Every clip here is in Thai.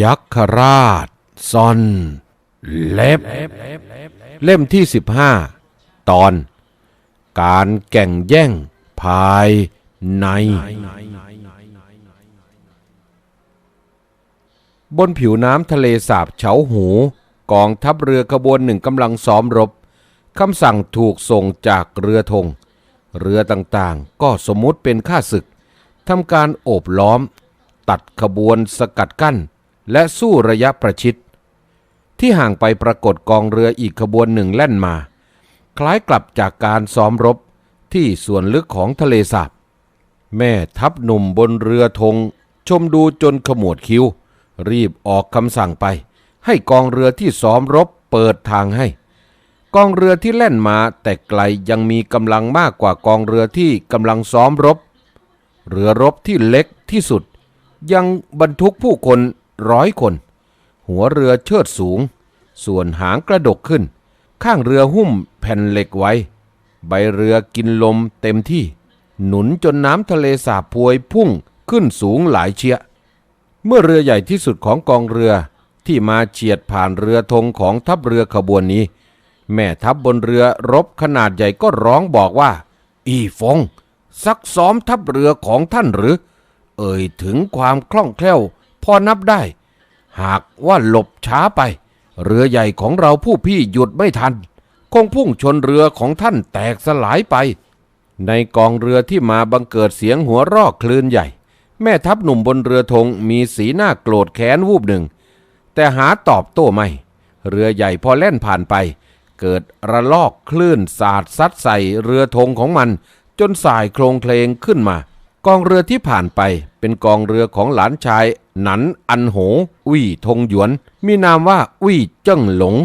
ยัคฆราชซอนเล็บ เล่มที่ 15 ตอน การแก่งแย่งภายใน บนผิวน้ำทะเลสาบเฉาหู กองทัพเรือขบวนหนึ่งกำลังซ้อมรบคำสั่งถูกส่งจากเรือธง เรือต่างๆ ก็สมมุติเป็นข้าศึกทำการโอบล้อม ตัดขบวนสกัดกั้น และสู้ระยะประชิด ที่ห่างไปปรากฏกองเรืออีกขบวนหนึ่งแล่นมา คล้ายกลับจากการซ้อมรบที่ส่วนลึกของทะเลสาบแม่ทัพหนุ่มบนเรือธงชมดูจนขมวดคิ้ว รีบออกคำสั่งไป ให้กองเรือที่ซ้อมรบเปิดทางให้ กองเรือที่แล่นมาแต่ไกลยังมีกำลังมากกว่ากองเรือที่กำลังซ้อมรบ เรือรบที่เล็กที่สุด ยังบรรทุกผู้คน ร้อยคน หัวเรือเชิดสูง ส่วนหางกระดกขึ้น ข้างเรือหุ้มแผ่นเหล็กไว้ ใบเรือกินลมเต็มที่ หนุนจนน้ำทะเลสาบพวยพุ่งขึ้นสูงหลายเชียเมื่อเรือใหญ่ที่สุดของกองเรือที่มาเฉียดผ่านเรือธงของทัพเรือขบวนนี้ แม่ทัพบบนเรือรบขนาดใหญ่ก็ร้องบอกว่า อีฟงซักซ้อมทัพเรือของท่านหรือ เอ่ยถึงความคล่องแคล่ว อนับได้ หากว่าหลบช้าไป เรือใหญ่ของเราผู้พี่หยุดไม่ทัน คงพุ่งชนเรือของท่านแตกสลายไป ในกองเรือที่มาบังเกิดเสียงหัวรอกคลื่นใหญ่ แม่ทัพหนุ่มบนเรือธงมีสีหน้าโกรธแค้นวูบหนึ่ง แต่หาตอบโต้ไม่ เรือใหญ่พอแล่นผ่านไป เกิดระลอกคลื่นสาดซัดใส่เรือธงของมัน จนสายโครงเคลงขึ้นมา กองเรือที่ผ่านไปเป็นกองเรือของหลานชาย หนันอันโหอุ้ยธงหยวน มีนามว่าอุ้ยเจิ้งหลง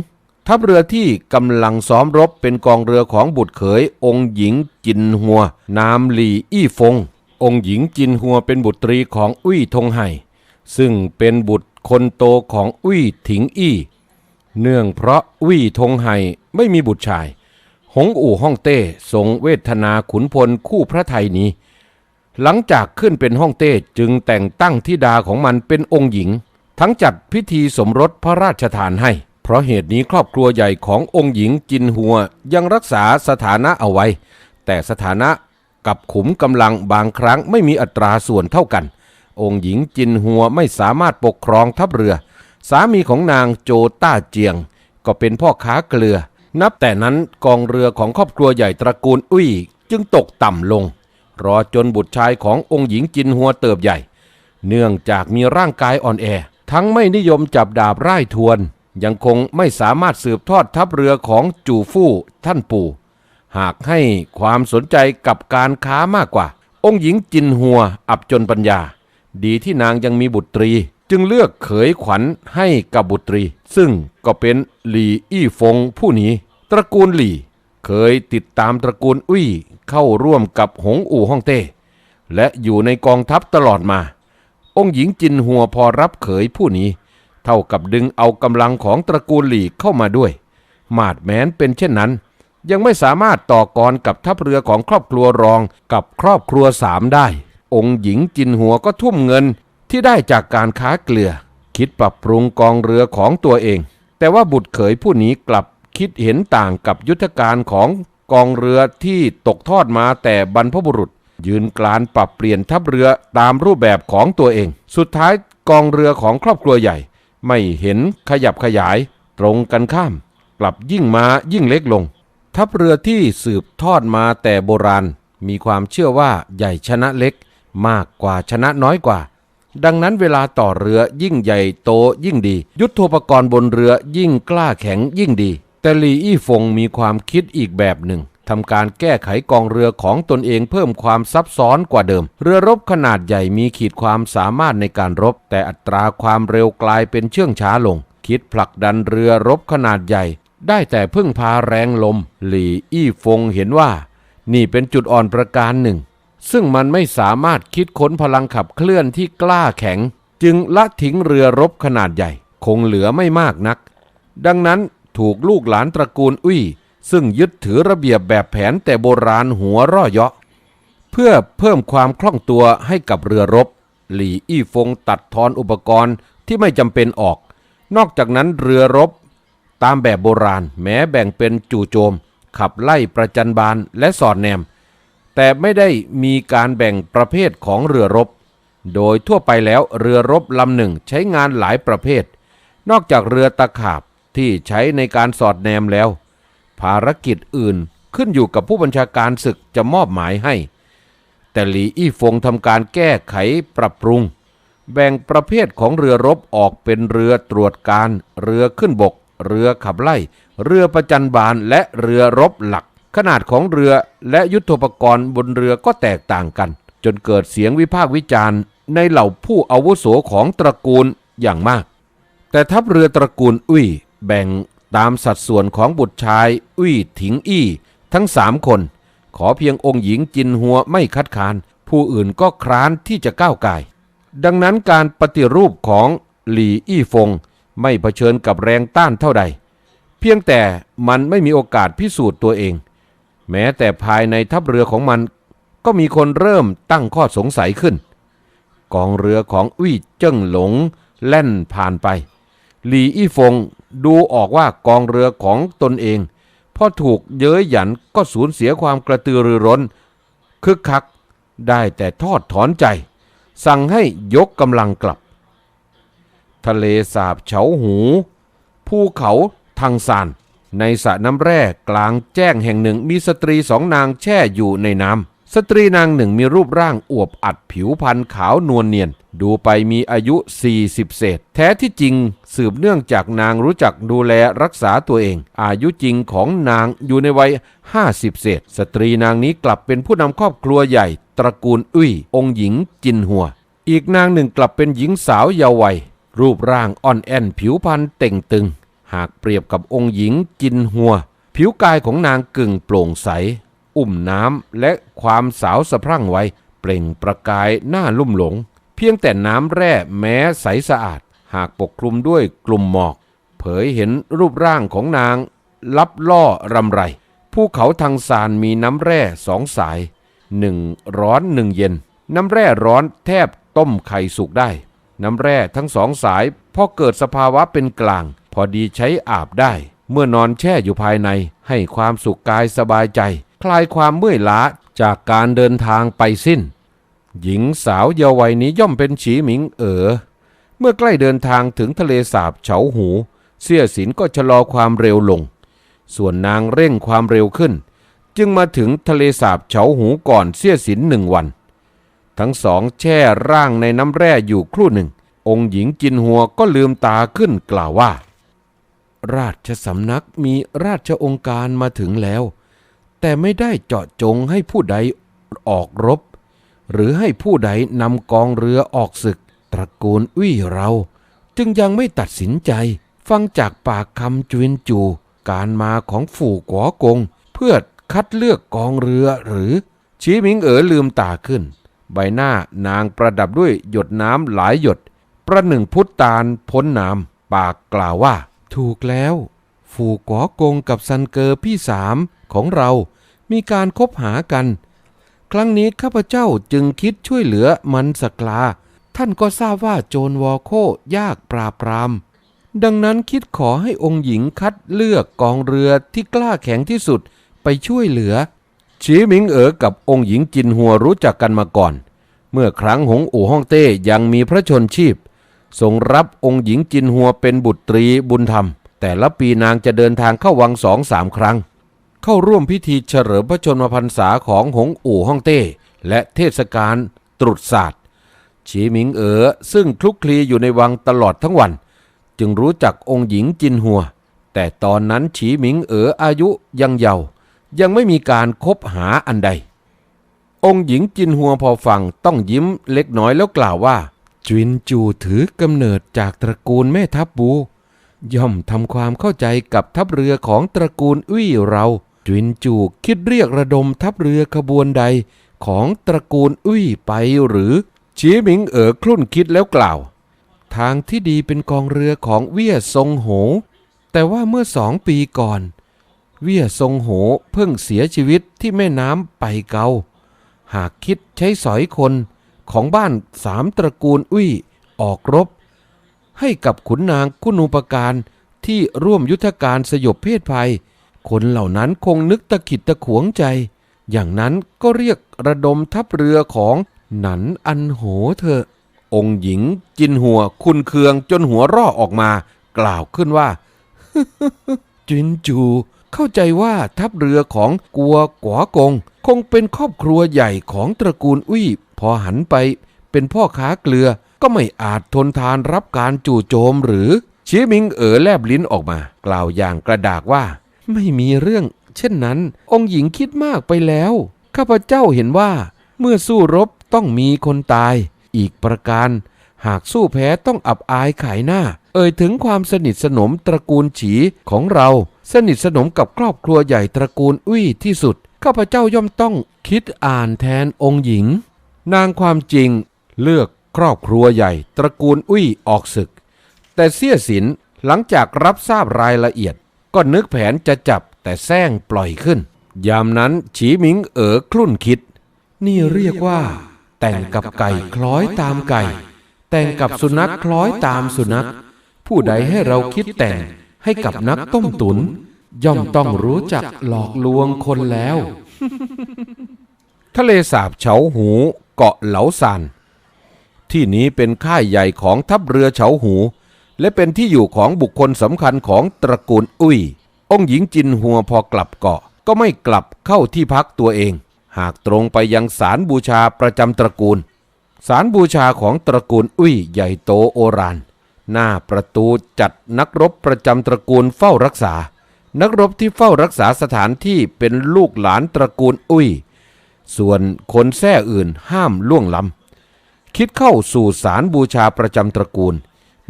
ทัพเรือที่กำลังซ้อมรบเป็นกองเรือของบุตรเขย องค์หญิงจินหัว นามหลี่อี้ฟง องค์หญิงจินหัวเป็นบุตรีของอุ้ยธงไห่ซึ่งเป็นบุตรคนโตของอุ้ยถิงอี้ เนื่องเพราะอุ้ยธงไห่ไม่มีบุตรชาย หงอู่ฮ่องเต้ทรงเวทนาขุนพลคู่พระไทยนี้ หลังจากขึ้นเป็นฮ่องเต้จึงแต่งตั้งธิดาของมันเป็นองค์หญิง ทั้งจัดพิธีสมรสพระราชทานให้ เพราะเหตุนี้ครอบครัวใหญ่ขององค์หญิงจินหัวยังรักษาสถานะเอาไว้ แต่สถานะกับขุมกำลังบางครั้งไม่มีอัตราส่วนเท่ากัน องค์หญิงจินหัวไม่สามารถปกครองทัพเรือ สามีของนางโจต้าเจียง ก็เป็นพ่อค้าเกลือ นับแต่นั้นกองเรือของครอบครัวใหญ่ตระกูลอุ้ยจึงตกต่ำลง รอจนบุตรชายขององค์หญิงจินหัวเติบใหญ่ เนื่องจากมีร่างกายอ่อนแอ ทั้งไม่นิยมจับดาบไร่ทวน ยังคงไม่สามารถสืบทอดทัพเรือของจู่ฟู่ท่านปู่ หากให้ความสนใจกับการค้ามากกว่า องค์หญิงจินหัวอับจนปัญญา ดีที่นางยังมีบุตรี จึงเลือกเขยขวัญให้กับบุตรี ซึ่งก็เป็นหลี่อี้ฟงผู้นี้ ตระกูลหลี่ เคยติดตามตระกูลอุ้ยเข้าร่วมกับหงอู่ฮ่องเต้และอยู่ในกองทัพตลอดมา องค์หญิงจินหัวพอรับเขยผู้นี้ เท่ากับดึงเอากำลังของตระกูลหลีเข้ามาด้วย มาดแม้นเป็นเช่นนั้น ยังไม่สามารถต่อกรกับทัพเรือของครอบครัวรองกับครอบครัวสามได้ องค์หญิงจินหัวก็ทุ่มเงินที่ได้จากการค้าเกลือ คิดปรับปรุงกองเรือของตัวเอง แต่ว่าบุตรเขยผู้นี้กลับ คิดเห็นต่างกับยุทธการของกองเรือที่ตกทอดมาแต่บรรพบุรุษ ยืนกลานปรับเปลี่ยนทัพเรือตามรูปแบบของตัวเอง สุดท้ายกองเรือของครอบครัวใหญ่ ไม่เห็นขยับขยายตรงกันข้าม กลับยิ่งมายิ่งเล็กลง ทัพเรือที่สืบทอดมาแต่โบราณ มีความเชื่อว่าใหญ่ชนะเล็ก มากกว่าชนะน้อยกว่า ดังนั้นเวลาต่อเรือยิ่งใหญ่โตยิ่งดี ยุทโธปกรณ์บนเรือยิ่งกล้าแข็งยิ่งดี แต่หลีอี้ฟงมีความคิดอีกแบบหนึ่งทำการแก้ไขกองเรือของตนเองเพิ่มความซับซ้อนกว่าเดิม เรือรบขนาดใหญ่มีขีดความสามารถในการรบ แต่อัตราความเร็วกลายเป็นเชื่องช้าลง คิดผลักดันเรือรบขนาดใหญ่ ได้แต่พึ่งพาแรงลม หลี่อี้ฟงเห็นว่า นี่เป็นจุดอ่อนประการหนึ่ง ซึ่งมันไม่สามารถคิดค้นพลังขับเคลื่อนที่กล้าแข็ง จึงละทิ้งเรือรบขนาดใหญ่ คงเหลือไม่มากนัก ดังนั้น ถูกลูกหลานตระกูลอุ้ย ซึ่งยึดถือระเบียบแบบแผนแต่โบราณหัวร่อเยาะ เพื่อเพิ่มความคล่องตัวให้กับเรือรบ หลี่อี้ฟงตัดทอนอุปกรณ์ที่ที่ไม่จำเป็นออก นอกจากนั้นเรือรบ ตามแบบโบราณแม้แบ่งเป็นจู่โจม ขับไล่ประจันบานและสอดแนม แต่ไม่ได้มีการแบ่งประเภทของเรือรบ โดยทั่วไปแล้วเรือรบลำหนึ่งใช้งานหลายประเภท นอกจากเรือตะขาบ ที่ใช้ในการสอดแนมแล้ว ภารกิจอื่นขึ้นอยู่กับผู้บัญชาการศึกจะมอบหมายให้ แต่หลีอี้ฟงทำการแก้ไขปรับปรุง แบ่งประเภทของเรือรบออกเป็นเรือตรวจการ เรือขึ้นบก เรือขับไล่ เรือประจันบานและเรือรบหลัก ขนาดของเรือและยุทธปกรณ์บนเรือก็แตกต่างกัน จนเกิดเสียงวิพากษ์วิจารณ์ ในเหล่าผู้อาวุโสของตระกูลอย่างมาก แต่ทัพเรือตระกูลอุ้ย แบ่งตามสัดส่วนของบุตรชายอุ้ยถิงอี้ ทั้งสามคน ขอเพียงองค์หญิงจินหัวไม่คัดค้าน ผู้อื่นก็คร้านที่จะก้าวไก่ ดังนั้นการปฏิรูปของหลี่อี้ฟง ไม่เผชิญกับแรงต้านเท่าใด เพียงแต่มันไม่มีโอกาสพิสูจน์ตัวเอง แม้แต่ภายในทัพเรือของมัน ก็มีคนเริ่มตั้งข้อสงสัยขึ้น กองเรือของอุ้ยเจิ้งหลงแล่นผ่านไป หลีอี้ฟง ดูออกว่ากองเรือของตนเองพอถูกเย้ยหยันก็สูญเสียความกระตือรือร้น คึกคักได้แต่ทอดถอนใจ สั่งให้ยกกำลังกลับ ทะเลสาบเฉาหูภูเขาทางซานในสระน้ำแร่กลางแจ้งแห่งหนึ่งมีสตรีสองนางแช่อยู่ในน้ำ สตรีนางหนึ่งมีรูปร่างอวบอัดผิวพรรณขาวนวลเนียน ดูไปมีอายุ 40 เศษ แท้ที่จริงสืบเนื่องจากนางรู้จักดูแลรักษาตัวเอง อายุจริงของนางอยู่ในวัย 50 เศษ สตรีนางนี้กลับเป็นผู้นำครอบครัวใหญ่ ตระกูลอุ้ย องค์หญิงจินหัว อีกนางหนึ่งกลับเป็นหญิงสาวเยาว์วัย รูปร่างอ่อนแอนผิวพรรณเต่งตึง หากเปรียบกับองค์หญิงจินหัว ผิวกายของนางกึ่งโปร่งใส อุ่มน้ำและความสาวสะพรั่งไว้ เปล่งประกายหน้าลุ่มหลง เพียงแต่น้ำแร่แม้ใสสะอาด หากปกคลุมด้วยกลุ่มหมอก เผยเห็นรูปร่างของนาง ลับล่อรำไรภูเขาทางซานมีน้ำแร่สองสายหนึ่งร้อนหนึ่งเย็น น้ำแร่ร้อนแทบต้มไข่สุกได้ น้ำแร่ทั้งสองสายพอเกิดสภาวะเป็นกลาง พอดีใช้อาบได้ เมื่อนอนแช่อยู่ภายในให้ความสุขกายสบายใจ คลายความเมื่อยล้าจากการเดินทางไปสิ้น หญิงสาวเยาวัยนี้ย่อมเป็นฉีหมิงเอ๋อเมื่อใกล้เดินทางถึงทะเลสาบเฉาหู เสี่ยสินก็ชะลอความเร็วลง ส่วนนางเร่งความเร็วขึ้น จึงมาถึงทะเลสาบเฉาหูก่อนเสี่ยสินหนึ่งวัน ทั้งสองแช่ร่างในน้ำแร่อยู่ครู่หนึ่ง องค์หญิงจินหัวก็ลืมตาขึ้นกล่าวว่า ราชสำนักมีราชองค์การมาถึงแล้ว แต่ไม่ได้เจาะจงให้ผู้ใดออกรบ หรือให้ผู้ใดนำกองเรือออกศึก ตระกูลอุ้ยเรา จึงยังไม่ตัดสินใจ ฟังจากปากคำจุนจู การมาของฝู่กัวกง เพื่อคัดเลือกกองเรือหรือ ชีหมิงเอ๋อลืมตาขึ้น ใบหน้านางประดับด้วยหยดน้ำหลายหยด ประหนึ่งพุทธตาลพ้นน้ำปากกล่าวว่า ถูกแล้ว ฝูกวกงกับซันเกอร์พี่สามของเรา มีการคบหากัน ครั้งนี้ข้าพเจ้าจึงคิดช่วยเหลือมันสกลา ท่านก็ทราบว่าโจรวอโคยากปราบปราม ดังนั้นคิดขอให้องค์หญิงคัดเลือกกองเรือที่กล้าแข็งที่สุดไปช่วยเหลือ ชีหมิงเอ๋อกับองค์หญิงจินหัวรู้จักกันมาก่อน เมื่อครั้งหงอู่ฮ่องเต้ยังมีพระชนชีพทรงรับองค์หญิงจินหัวเป็นบุตรีบุญธรรม แต่ละปีนางจะเดินทางเข้าวังสองสามครั้ง เข้าร่วมพิธีเฉลิมพระชนมพรรษาของหงอู่ฮ่องเต้ และเทศกาลตรุษศาสตร์ฉีหมิงเอ๋อซึ่งคลุกคลีอยู่ในวังตลอดทั้งวัน จึงรู้จักองค์หญิงจินหัว แต่ตอนนั้นฉีหมิงเอ๋ออายุยังเยาว์ยังไม่มีการคบหาอันใด องค์หญิงจินหัวพอฟังต้องยิ้มเล็กน้อยแล้วกล่าวว่าจินจูถือกำเนิดจากตระกูลแม่ทัพบู ย่อมทำความเข้าใจกับทัพเรือของตระกูลอุ้ยเราจินจูคิดเรียกระดมทัพเรือขบวนใดของตระกูลอุ้ยไปหรือชีหมิงเอ๋อคลุ่นคิดแล้วกล่าว ทางที่ดีเป็นกองเรือของเวี่ยซงโห แต่ว่าเมื่อสองปีก่อน เวี่ยซงโหเพิ่งเสียชีวิตที่แม่น้ำไปเกา หากคิดใช้สอยคนของบ้านสามตระกูลอุ้ยออกรบ ให้กับขุนนางคุณูปการที่ร่วมยุทธการสยบเพศภัย คนเหล่านั้นคงนึกตะขิดตะขวงใจ อย่างนั้นก็เรียกระดมทัพเรือของหนันอันโหเถอะองค์หญิงจินหัวคุณเคืองจนหัวร่อออกมา กล่าวขึ้นว่า จินจู เข้าใจว่าทัพเรือของกัวกวากง คงเป็นครอบครัวใหญ่ของตระกูลอุ้ยพอหันไปเป็นพ่อค้าเกลือ ก็ไม่อาจทนทานรับการจู่โจมหรือชีมิงเอ๋อแลบลิ้นออกมา กล่าวอย่างกระดากว่า ไม่มีเรื่อง เช่นนั้น องค์หญิงคิดมากไปแล้ว ข้าพเจ้าเห็นว่า เมื่อสู้รบต้องมีคนตาย อีกประการ หากสู้แพ้ต้องอับอายขายหน้า เอ่ยถึงความสนิทสนมตระกูลฉีของเรา สนิทสนมกับครอบครัวใหญ่ตระกูลอุ้ยที่สุด ข้าพเจ้าย่อมต้องคิดอ่านแทนองค์หญิง นางความจริงเลือก ครอบครัวใหญ่ ตระกูลอุ้ยออกศึก แต่เสี้ยสินหลังจากรับทราบรายละเอียด ก็นึกแผนจะจับแต่แซงปล่อยขึ้น ยามนั้นฉีหมิงเอ๋อคลุ่นคิด นี่เรียกว่า แต่งกับไก่คล้อยตามไก่ แต่งกับสุนัขคล้อยตามสุนัข ผู้ใดให้เราคิดแต่งให้กับนักต้มตุน ย่อมต้องรู้จักหลอกลวงคนแล้ว ทะเลสาบเฉาหูเกาะเหลาซาน ที่นี้เป็นค่ายใหญ่ของทัพเรือเฉาหู และเป็นที่อยู่ของบุคคลสำคัญของตระกูลอุ้ย องค์หญิงจินหัวพอกลับเกาะ ก็ไม่กลับเข้าที่พักตัวเอง หากตรงไปยังศาลบูชาประจำตระกูลศาลบูชาของตระกูลอุ้ยใหญ่โตโอรานหน้าประตูจัดนักรบประจำตระกูลเฝ้ารักษา นักรบที่เฝ้ารักษาสถานที่เป็นลูกหลานตระกูลอุ้ย ส่วนคนแท้อื่นห้ามล่วงล้ำ คิดเข้าสู่ศาลบูชาประจำตระกูล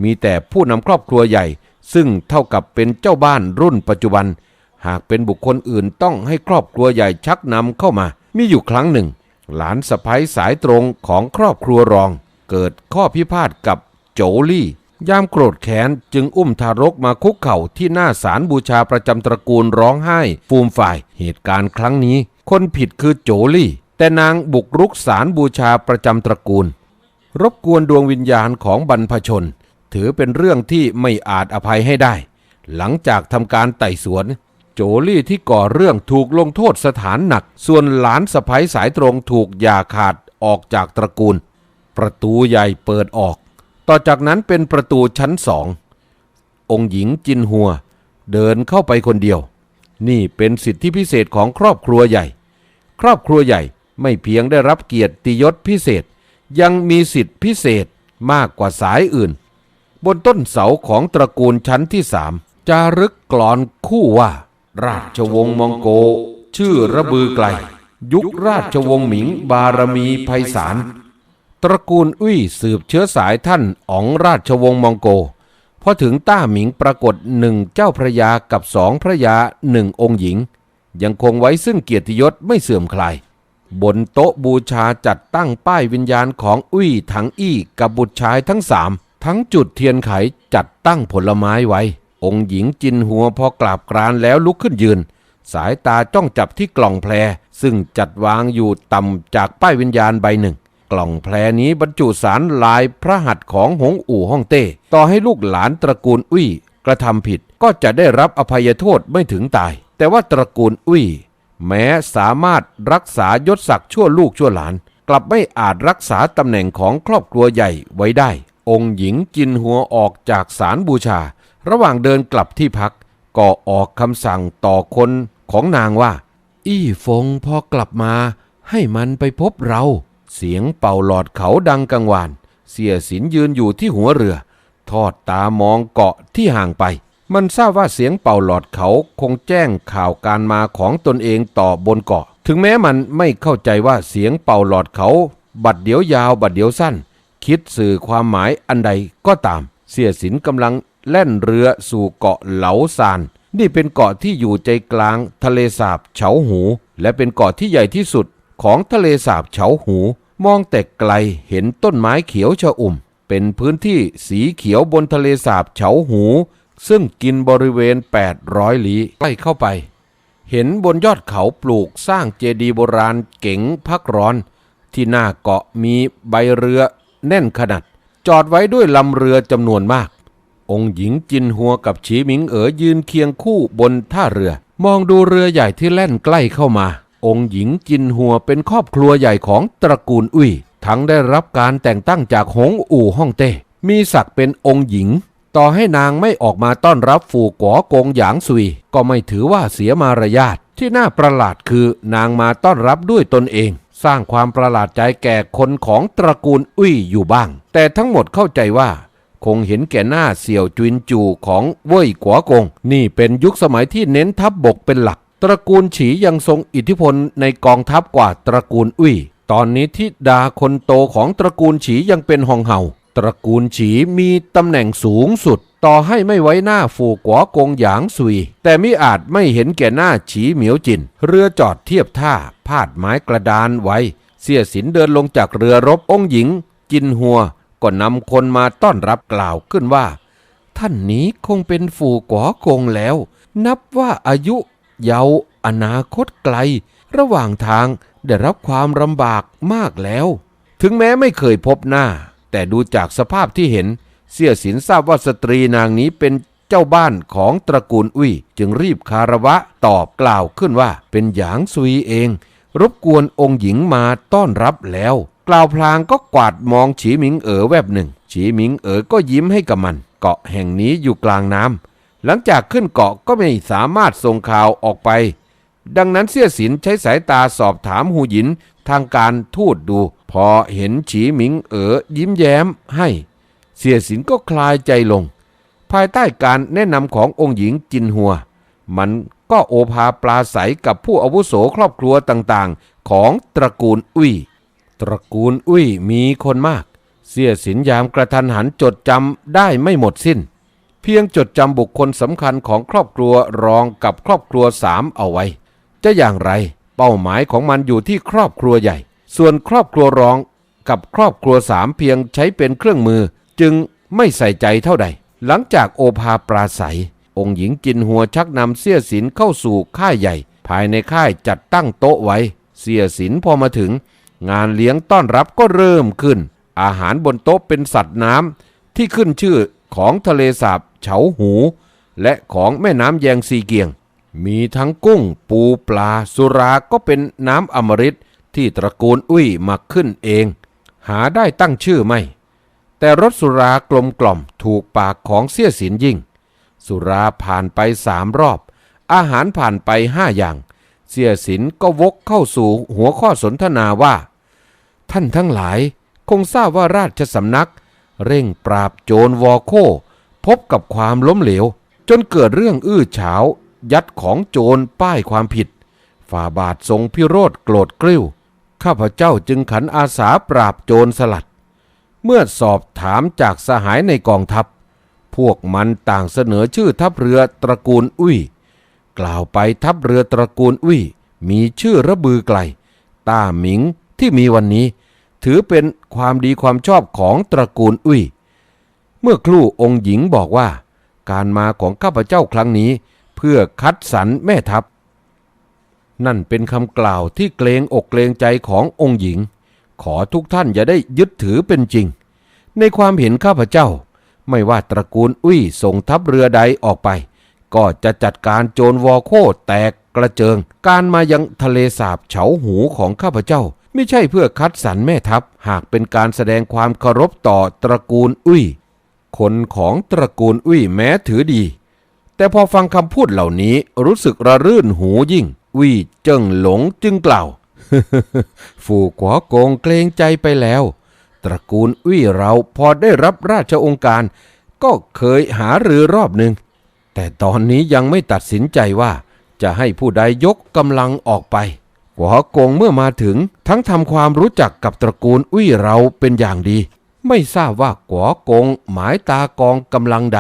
มีแต่ผู้นำครอบครัวใหญ่ ซึ่งเท่ากับเป็นเจ้าบ้านรุ่นปัจจุบัน หากเป็นบุคคลอื่นต้องให้ครอบครัวใหญ่ชักนำเข้ามา มีอยู่ครั้งหนึ่ง หลานสะพ้ยสายตรงของครอบครัวรอง เกิดข้อพิพาทกับโจลี่ ยามโกรธแค้นจึงอุ้มทารกมาคุกเข่าที่หน้าศาลบูชาประจำตระกูลร้องไห้ฟูมฝ่ายเหตุการณ์ครั้งนี้ คนผิดคือโจลี่ แต่นางบุกรุกศาลบูชาประจำตระกูล รบกวนดวงวิญญาณของบรรพชน ถือเป็นเรื่องที่ไม่อาจอภัยให้ได้ หลังจากทำการไต่สวน โจลี่ที่ก่อเรื่องถูกลงโทษสถานหนัก ส่วนหลานสะพ้ยสายตรงถูกยาขาดออกจากตระกูล ประตูใหญ่เปิดออก ต่อจากนั้นเป็นประตูชั้นสอง องค์หญิงจินหัว เดินเข้าไปคนเดียว นี่เป็นสิทธิพิเศษของครอบครัวใหญ่ ครอบครัวใหญ่ไม่เพียงได้รับเกียรติยศพิเศษ ยังมีสิทธิพิเศษมากกว่าสายอื่น บนต้นเสาของตระกูลชั้นที่สามจารึกกลอนคู่ว่า ราชวงศ์มองโก ชื่อระบือไกล ยุคราชวงศ์หมิงบารมีไพศาลตระกูลอุ้ยสืบเชื้อสายท่านอ๋องราชวงศ์มองโกพอถึงต้าหมิงปรากฏหนึ่งเจ้าพระยากับสองพระยาหนึ่งองค์หญิง ยังคงไว้ซึ่งเกียรติยศไม่เสื่อมคลาย บนโต๊ะบูชาจัดตั้งป้ายวิญญาณของอุ้ยถังอี้กับบุตรชายทั้งสามทั้งจุดเทียนไขจัดตั้งผลไม้ไว้ องค์หญิงจินหัวพอกราบกรานแล้วลุกขึ้นยืน สายตาจ้องจับที่กล่องแพร ซึ่งจัดวางอยู่ต่ำจากป้ายวิญญาณใบหนึ่ง กล่องแพรนี้บรรจุสารลายพระหัตถ์ของหงอู่ฮ่องเต้ ต่อให้ลูกหลานตระกูลอุ้ย กระทำผิดก็จะได้รับอภัยโทษไม่ถึงตาย แต่ว่าตระกูลอุ้ย แม้สามารถรักษายศศักดิ์ชั่วลูกชั่วหลาน กลับไม่อาจรักษาตำแหน่งของครอบครัวใหญ่ไว้ได้ องค์หญิงจินหัวออกจากศาลบูชา ระหว่างเดินกลับที่พัก ก็ออกคำสั่งต่อคนของนางว่า อี้ฟงพอกลับมา ให้มันไปพบเรา เสียงเป่าหลอดเขาดังกังวาน เสียสินยืนอยู่ที่หัวเรือ ทอดตามองเกาะที่ห่างไป มันทราบว่าเสียงเป่าหลอดเขาคงแจ้งข่าวการมาของตนเองต่อบนเกาะ ถึงแม้มันไม่เข้าใจว่าเสียงเป่าหลอดเขา บัดเดียวยาวบัดเดียวสั้น คิดสื่อความหมายอันใดก็ตาม เสียสินกำลังแล่นเรือสู่เกาะเหลาซาน นี่เป็นเกาะที่อยู่ใจกลางทะเลสาบเฉาหู และเป็นเกาะที่ใหญ่ที่สุดของทะเลสาบเฉาหู มองแต่ไกลเห็นต้นไม้เขียวชอุ่ม เป็นพื้นที่สีเขียวบนทะเลสาบเฉาหู ซึ่งกินบริเวณ 800 ลี้ใกล้เข้าไป เห็นบนยอดเขาปลูกสร้างเจดีย์โบราณเก๋งพักร้อน ที่หน้าเกาะมีใบเรือแน่นขนาด จอดไว้ด้วยลำเรือจำนวนมาก องค์หญิงจินหัวกับฉีหมิงเอ๋อยืนเคียงคู่บนท่าเรือ มองดูเรือใหญ่ที่แล่นใกล้เข้ามา องค์หญิงจินหัวเป็นครอบครัวใหญ่ของตระกูลอุ้ยทั้งได้รับการแต่งตั้งจากหงอู่ฮ่องเต้มีศักดิ์เป็นองค์หญิง ต่อให้นางไม่ออกมาต้อนรับฝูก๋อกงหยางซุย ก็ไม่ถือว่าเสียมารยาทที่น่าประหลาดคือนางมาต้อนรับด้วยตนเอง สร้างความประหลาดใจแก่คนของตระกูลอุ้ยอยู่บ้าง แต่ทั้งหมดเข้าใจว่า คงเห็นแก่หน้าเสี่ยวจุนจูของเว่ยกัวกง นี่เป็นยุคสมัยที่เน้นทัพบบกเป็นหลัก ตระกูลฉียังทรงอิทธิพลในกองทัพกว่าตระกูลอุ้ยตอนนี้ทิดาคนโตของตระกูลฉียังเป็นหองเห่า ตระกูลฉีมีตำแหน่งสูงสุดต่อให้ไม่ไว้หน้าฝูกัวกงหยางซุย แต่มิอาจไม่เห็นแก่หน้าฉีเหมียวจิน เรือจอดเทียบท่า พาดไม้กระดานไว้ เสียสินเดินลงจากเรือรบองค์หญิง จินหัว ก็นำคนมาต้อนรับกล่าวขึ้นว่า ท่านนี้คงเป็นฝูก๋อกงแล้ว นับว่าอายุเยาว์อนาคตไกล ระหว่างทางได้รับความลำบากมากแล้ว ถึงแม้ไม่เคยพบหน้า แต่ดูจากสภาพที่เห็น เสียสินทราบว่าสตรีนางนี้เป็นเจ้าบ้านของตระกูลอุ้ย จึงรีบคาระวะตอบกล่าวขึ้นว่า เป็นหยางซุยเอง รบกวนองค์หญิงมาต้อนรับแล้ว กล่าวพลางก็กวาดมองฉีหมิงเอ๋อแวบหนึ่ง ฉีหมิงเอ๋อก็ยิ้มให้กับมัน เกาะแห่งนี้อยู่กลางน้ำหลังจากขึ้นเกาะก็ไม่สามารถส่งข่าวออกไป ดังนั้นเสียสินใช้สายตาสอบถามหูหยินทางการทูตดู พอเห็นฉีหมิงเอ๋อยิ้มแย้มให้ เสียสินก็คลายใจลง ภายใต้การแนะนำขององค์หญิงจินหัว มันก็โอภาปลาใสกับผู้อาวุโสครอบครัวต่างๆ ของตระกูลอุ้ย ตระกูลอุ้ยมีคนมาก เสียสินยามกระทันหันจดจำได้ไม่หมดสิ้น เพียงจดจำบุคคลสำคัญของครอบครัวรองกับครอบครัวสามเอาไว้ จะอย่างไร เป้าหมายของมันอยู่ที่ครอบครัวใหญ่ ส่วนครอบครัวรองกับครอบครัวสามเพียงใช้เป็นเครื่องมือ จึงไม่ใส่ใจเท่าใด หลังจากโอภาปราศัย องค์หญิงจินหัวชักนำเสี้ยสินเข้าสู่ค่ายใหญ่ ภายในค่ายจัดตั้งโต๊ะไว้ เสี้ยสินพอมาถึง งานเลี้ยงต้อนรับก็เริ่มขึ้น อาหารบนโต๊ะเป็นสัตว์น้ำที่ขึ้นชื่อของทะเลสาบเฉาหู และของแม่น้ำแยงซีเกียง มีทั้งกุ้ง ปูปลาสุราก็เป็นน้ำอมฤต ที่ตระกูลอุ้ยมักขึ้นเอง หาได้ตั้งชื่อไม่ แต่รสสุรากลมกล่อมถูกปากของเสี้ยสินยิ่ง สุราผ่านไปสามรอบ อาหารผ่านไปห้าอย่าง เสียสินก็วกเข้าสู่หัวข้อสนทนาว่า ท่านทั้งหลายคงทราบว่าราชสำนัก เร่งปราบโจรวอโค พบกับความล้มเหลว จนเกิดเรื่องอื้อฉาว ยัดของโจรป้ายความผิด ฝ่าบาททรงพิโรธโกรธกริ้ว ข้าพเจ้าจึงขันอาสาปราบโจรสลัด เมื่อสอบถามจากสหายในกองทัพ พวกมันต่างเสนอชื่อทัพเรือตระกูลอุ้ย กล่าวไปทัพเรือตระกูลอุ้ย มีชื่อระบือไกล ต้าหมิงที่มีวันนี้ ถือเป็นความดีความชอบของตระกูลอุ้ย เมื่อครู่องค์หญิงบอกว่า การมาของข้าพเจ้าครั้งนี้ เพื่อคัดสรรแม่ทัพ นั่นเป็นคำกล่าวที่เกรงอกเกรงใจขององค์หญิง ขอทุกท่านอย่าได้ยึดถือเป็นจริง ในความเห็นข้าพเจ้า ไม่ว่าตระกูลอุ้ยส่งทัพเรือใดออกไป ก็จะจัดการโจรวอโคแตกกระเจิง การมายังทะเลสาบเฉาหูของข้าพเจ้า ไม่ใช่เพื่อคัดสรรแม่ทัพ หากเป็นการแสดงความเคารพต่อตระกูลอุ้ย คนของตระกูลอุ้ยแม้ถือดี แต่พอฟังคำพูดเหล่านี้รู้สึกระรื่นหูยิ่ง อุ้ยเจิ้งหลงจึงกล่าวฝูกหัวโกงเกรงใจไปแล้ว ตระกูลอุ้ยเราพอได้รับราชองค์การ ก็เคยหารือรอบหนึ่ง แต่ตอนนี้ยังไม่ตัดสินใจว่า จะให้ผู้ใดยกกำลังออกไปหัวโกงเมื่อมาถึงทั้งทำความรู้จักกับตระกูลอุ้ยเราเป็นอย่างดี ไม่ทราบว่ากัวกงหมายตากองกำลังใด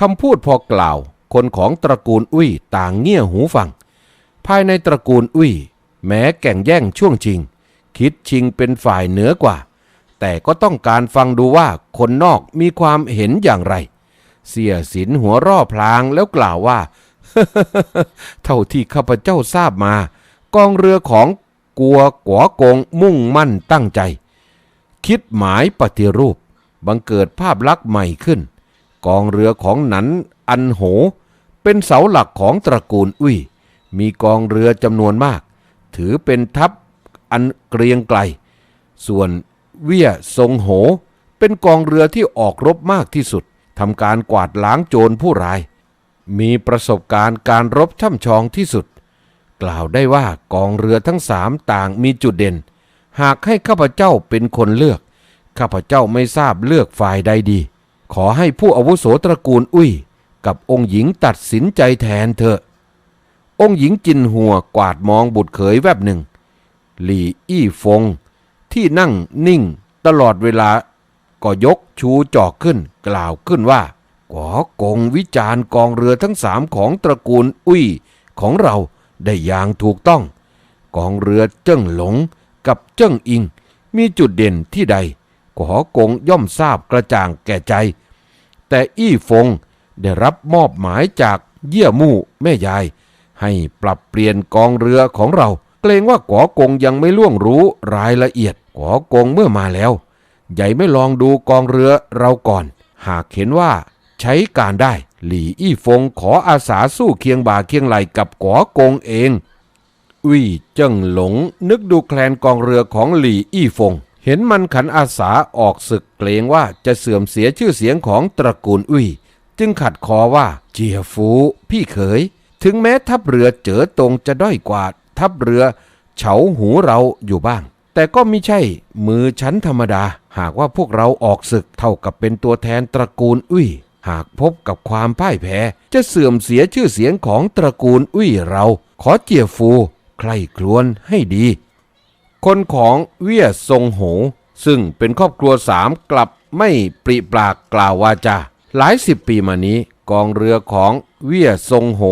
คำพูดพอกล่าว คนของตระกูลอุ้ยต่างเงี่ยหูฟัง ภายในตระกูลอุ้ย แม้แก่งแย่งช่วงชิง คิดชิงเป็นฝ่ายเหนือกว่า แต่ก็ต้องการฟังดูว่าคนนอกมีความเห็นอย่างไร เสียสินหัวร่อพลางแล้วกล่าวว่า เท่าที่ข้าพเจ้าทราบมา กองเรือของกัวกัวกงมุ่งมั่นตั้งใจ คิดหมายปฏิรูป บังเกิดภาพลักษณ์ใหม่ขึ้น กองเรือของหนันอันโห เป็นเสาหลักของตระกูลอุ้ย มีกองเรือจำนวนมาก ถือเป็นทัพอันเกรียงไกล ส่วนเวียทรงโห เป็นกองเรือที่ออกรบมากที่สุดทำการกวาดล้างโจรผู้ร้าย มีประสบการณ์การรบช่ำชองที่สุด กล่าวได้ว่ากองเรือทั้งสามต่างมีจุดเด่น หากให้ข้าพเจ้าเป็นคนเลือก ข้าพเจ้าไม่ทราบเลือกฝ่ายใดดี ขอให้ผู้อาวุโสตระกูลอุ้ย กับองค์หญิงตัดสินใจแทนเถอะ องค์หญิงจินหัวกวาดมองบุตรเขยแวบหนึ่ง หลี่อี้ฟง ที่นั่งนิ่งตลอดเวลาก็ยกชูจอกขึ้น กล่าวขึ้นว่าขอกงวิจารณ์กองเรือทั้งสามของตระกูลอุ้ยของเราได้อย่างถูกต้อง กองเรือเจิ้งหลงกับเจิ้งอิง มีจุดเด่นที่ใดขอกงย่อมทราบกระจ่างแก่ใจ แต่อี้ฟงได้รับมอบหมายจากเยี่ยมู่แม่ยาย ให้ปรับเปลี่ยนกองเรือของเรา เกรงว่าก๋อกงยังไม่ล่วงรู้รายละเอียดก๋อกงเมื่อมาแล้ว ใหญ่ไม่ลองดูกองเรือเราก่อน หากเห็นว่าใช้การได้ หลี่อี้ฟงขออาสาสู้เคียงบ่าเคียงไหลกับก๋อกงเอง อุ้ยเจิ้งหลง นึกดูแคลนกองเรือของหลี่อี้ฟง เห็นมันขันอาสาออกศึกเกรงว่าจะเสื่อมเสียชื่อเสียงของตระกูลอุ้ยจึงขัดคอว่าเจียฟู พี่เขย ถึงแม้ทัพเรือเจอตรงจะด้อยกว่า ทัพเรือเฉาหูเราอยู่บ้าง แต่ก็ไม่ใช่มือชั้นธรรมดา หากว่าพวกเราออกศึกเท่ากับเป็นตัวแทนตระกูลอุ้ย หากพบกับความพ่ายแพ้ จะเสื่อมเสียชื่อเสียงของตระกูลอุ้ยเรา ขอเจียฟูใครครวนให้ดี คนของเวียทรงโห ซึ่งเป็นครอบครัวสามกลับไม่ปริปากกล่าววาจาหลายสิบปีมานี้กองเรือของ เวียทรงโห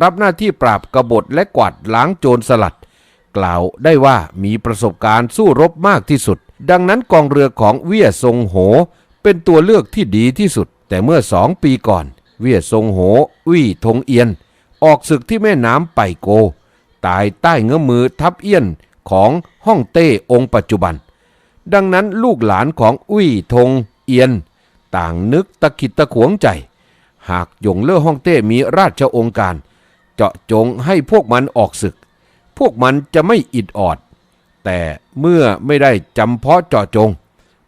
รับหน้าที่ปราบกบฏและกวาดล้างโจรสลัด กล่าวได้ว่ามีประสบการณ์สู้รบมากที่สุด ดังนั้นกองเรือของเวียทรงโห เป็นตัวเลือกที่ดีที่สุด แต่เมื่อสองปีก่อน เวียทรงโหวี่ทงเอียน ออกศึกที่แม่น้ำไปโก ตายใต้เงื้อมือทับเอี้ยนของฮ่องเต้องปัจจุบัน ดังนั้นลูกหลานของอุ้ยทงเอียน ต่างนึกตะขิดตะขวงใจ หากยงเล่อฮ่องเต้มีราชองค์การ เจาะจงให้พวกมันออกศึก พวกมันจะไม่อิดออด แต่เมื่อไม่ได้จำเพาะเจาะจง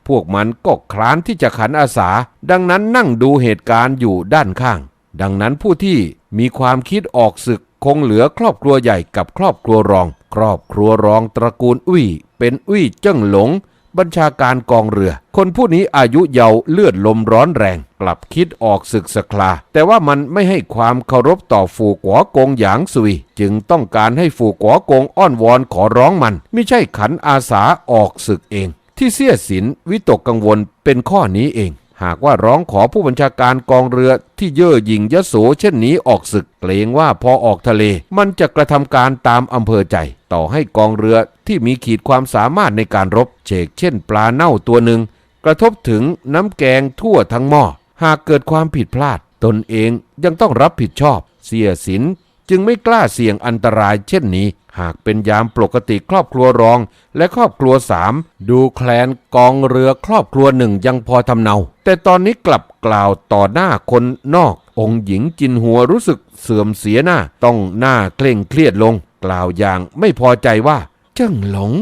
พวกมันก็คลานที่จะขันอาสา ดังนั้นนั่งดูเหตุการณ์อยู่ด้านข้าง ดังนั้นผู้ที่มีความคิดออกศึกคงเหลือครอบครัวใหญ่กับครอบครัวรอง ครอบครัวรองตระกูลอุ้ย เป็นอุ้ยเจิ้งหลง บัญชาการกองเรือ คนผู้นี้อายุเยาว์เลือดลมร้อนแรง กลับคิดออกศึกสคลา แต่ว่ามันไม่ให้ความเคารพต่อฝูกัวกงหยางซุย จึงต้องการให้ฝูกัวกงอ้อนวอนขอร้องมัน ไม่ใช่ขันอาสาออกศึกเอง ที่เสียสินวิตกกังวลเป็นข้อนี้เอง หากว่าร้องขอผู้บัญชาการกองเรือที่เย่อหยิ่งยโสเช่นนี้ออกศึกเกรงว่าพอออกทะเล มันจะกระทำการตามอำเภอใจ ต่อให้กองเรือที่มีขีดความสามารถในการรบเชกเช่นปลาเน่าตัวหนึ่ง กระทบถึงน้ำแกงทั่วทั้งหม้อหากเกิดความผิดพลาด ตนเองยังต้องรับผิดชอบ เสียสิน จึงไม่กล้าเสี่ยงอันตรายเช่นนี้ หากเป็นยามปกติครอบครัวรอง และครอบครัวสามดูแคลนกองเรือครอบครัวหนึ่งยังพอทำเนา แต่ตอนนี้กลับกล่าวต่อหน้าคนนอก องค์หญิงจินหัวรู้สึกเสื่อมเสียหน้า ต้องหน้าเคร่งเครียดลง กล่าวอย่างไม่พอใจว่าเจ้งหลง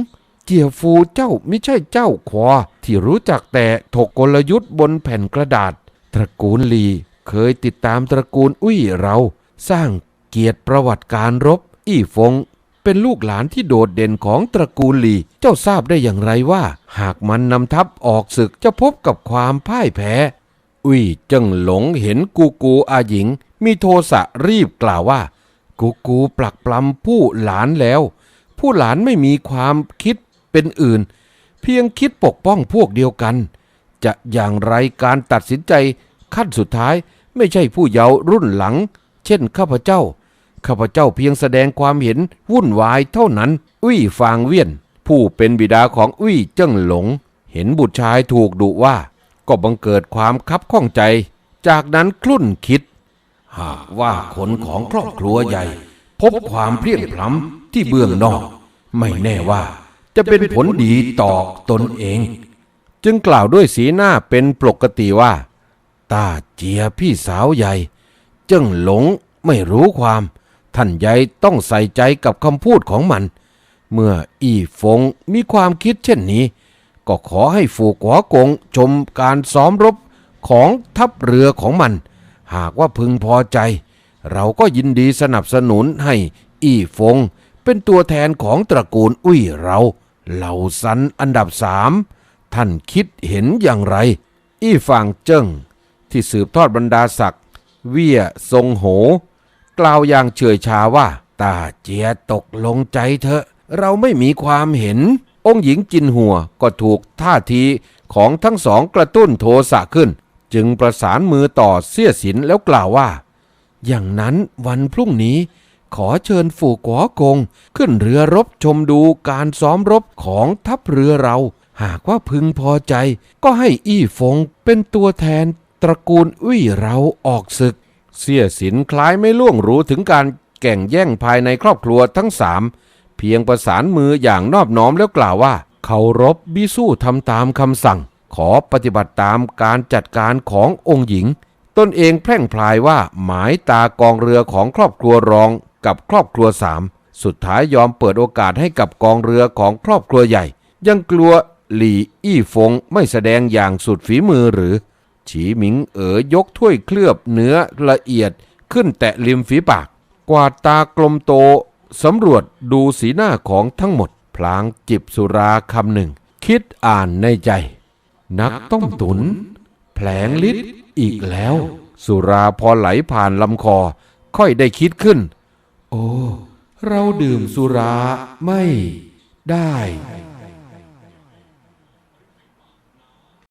เจียฟูเจ้าไม่ใช่เจ้าควอที่รู้จักแต่ถกกลยุทธ์บนแผ่นกระดาษ ตระกูลลีเคยติดตามตระกูลอุ้ยเรา สร้าง เกียรติประวัติการรบ อี้ฟง เป็นลูกหลานที่โดดเด่นของตระกูลหลี เจ้าทราบได้อย่างไรว่า หากมันนำทัพออกศึกจะพบกับความพ่ายแพ้ อุ้ยเจังหลงเห็นกูกูอาหญิง มีโทสะรีบกล่าวว่า กูกูปลักปลำผู้หลานแล้ว ผู้หลานไม่มีความคิดเป็นอื่น เพียงคิดปกป้องพวกเดียวกัน จะอย่างไรการตัดสินใจขั้นสุดท้ายไม่ใช่ผู้เยาว์รุ่นหลัง เช่นข้าพเจ้า ข้าพเจ้าเพียงแสดงความเห็นวุ่นวายเท่านั้น อุ้ยฟางเวียน ผู้เป็นบิดาของอุ้ยเจิ้งหลง เห็นบุตรชายถูกดุว่า ก็บังเกิดความคับข้องใจ จากนั้นคลุ่นคิด หากว่าคนของครอบครัวใหญ่ พบความเพลียงพล้ำที่เบื้องนอก ไม่แน่ว่าจะเป็นผลดีต่อตนเอง จึงกล่าวด้วยสีหน้าเป็นปกติว่าตาเจียพี่สาวใหญ่จึงหลงไม่รู้ความ ท่านใหญ่ต้องใส่ใจกับคำพูดของมัน เมื่ออีฟงมีความคิดเช่นนี้ ก็ขอให้ฝูกหัวกงชมการซ้อมรบของทัพเรือของมัน หากว่าพึงพอใจ เราก็ยินดีสนับสนุนให้อีฟง เป็นตัวแทนของตระกูลอุ้ยเราเหล่าซันอันดับสามท่านคิดเห็นอย่างไร อี้ฟางเจิ้งที่สืบทอดบรรดาศักดิ์เวียทรงโห กล่าวอย่างเฉยชาว่าตาเจียตกลงใจเถอะ เราไม่มีความเห็น องค์หญิงจินหัวก็ถูกท่าทีของทั้งสองกระตุ้นโทสะขึ้น จึงประสานมือต่อเสี้ยสินแล้วกล่าวว่า อย่างนั้นวันพรุ่งนี้ ขอเชิญฝูกวอกง ขึ้นเรือรบชมดูการซ้อมรบของทัพเรือเรา หากว่าพึงพอใจ ก็ให้อี้ฟงเป็นตัวแทนตระกูลอุ้ยเราออกศึก เสียสินคล้ายไม่ล่วงรู้ถึงการแก่งแย่งภายในครอบครัวทั้งสามเพียงประสานมืออย่างนอบน้อมแล้วกล่าวว่าเคารพบิสู้ทำตามคำสั่ง ขอปฏิบัติตามการจัดการขององค์หญิง ตนเองแพร่งพลายว่าหมายตากองเรือของครอบครัวรองกับครอบครัวสามสุดท้ายยอมเปิดโอกาสให้กับกองเรือของครอบครัวใหญ่ ยังกลัวหลี่อี้ฟงไม่แสดงอย่างสุดฝีมือหรือ ฉีหมิงเอ๋อยกถ้วยเคลือบเนื้อละเอียดขึ้นแตะริมฝีปาก กวาดตากลมโตสำรวจดูสีหน้าของทั้งหมด พลางจิบสุราคำหนึ่ง คิดอ่านในใจ นักต้มตุน แผลงฤทธิ์อีกแล้ว สุราพอไหลผ่านลำคอ ค่อยได้คิดขึ้น โอ้ เราดื่มสุราไม่ได้